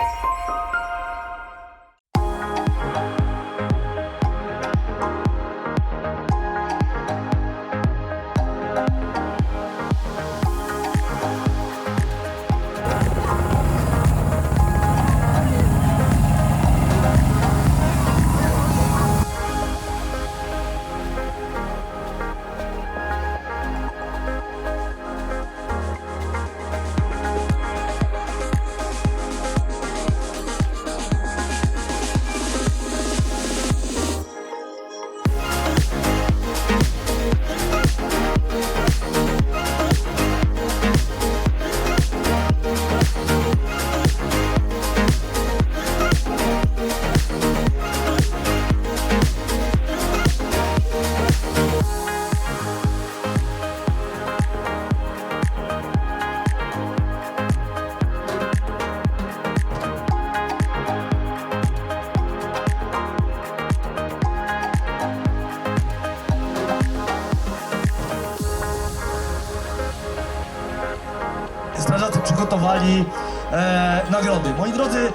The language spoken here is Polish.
Música Strażacy przygotowali e, nagrody. Moi drodzy,